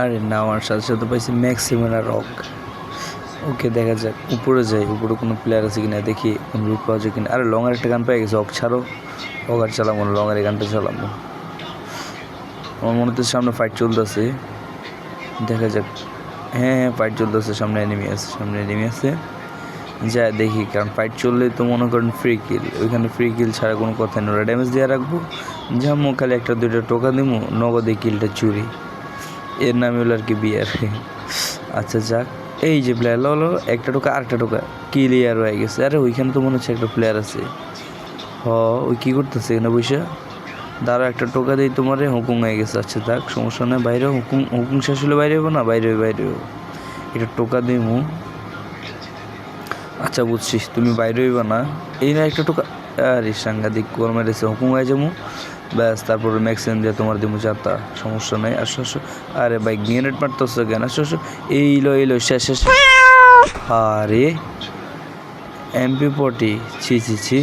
আরে না, আমার সাথে সাথে পাইছি ম্যাক্সিমাম রক। ওকে, দেখা যাক। উপরে যাই, উপরে কোনো প্লেয়ার আছে কিনা, দেখি রুট পাওয়া যায় কিনা। আরে লঙের একটা গান পেয়ে গেছে, অক ছাড়ো। অক আর চালাবো না লঙের গানটা চালাবো। আমার মনে হচ্ছে সামনে ফাইট চলতেছে। দেখা যাক। হ্যাঁ হ্যাঁ ফাইট চলতেছে, সামনে এনিমি আছে, সামনে এনিমি আছে। যা দেখি, কারণ ফাইট চললে তো মনে করেন ফ্রি কিল ওইখানে ফ্রি কিল ছাড়া কোনো কথা নেই। ওরা ড্যামেজ দিয়ে রাখব। যাব খালি একটা দুইটা টোকা দিবো নগদে কিলটা চুরি। এর নামে হলো আর কি বিয়ার আচ্ছা যাক। এই যে প্লেয়ার হলো একটা টোকা, আরেকটা টোকা। ক্লিয়ার হয়ে গেছে। আরে, ওইখানে তো মনে হচ্ছে একটা প্লেয়ার আছে। হ, ওই কী করতেছে এখানে বসে? দাঁড়া একটা টোকা দিই তোমারে, হুকুম হয়ে গেছে। আচ্ছা যাক, সমস্যা নেই। বাইরে হুকুম হুকুম শেষ হলে বাইরে হব না? বাইরে বাইরে হইবো। এটা টোকা দিমু আচ্ছা বুঝছিস তুমি বাইরে হইবা না। এই না, একটা টোকা। আরে, সাংঘাতিক কর মেরেছে। হুকুম হয়ে যাব। ব্যাস তারপরে ম্যাক্সিমাম দিয়ে তোমার দিমু চারটা সমস্যা নেই। আসো আসো আরে ভাই গ্রেনেড মারতেছো কেন? আসো আসো এই লো এই লো শেষ শেষ। আরে এমপি পটি ছি ছি ছি।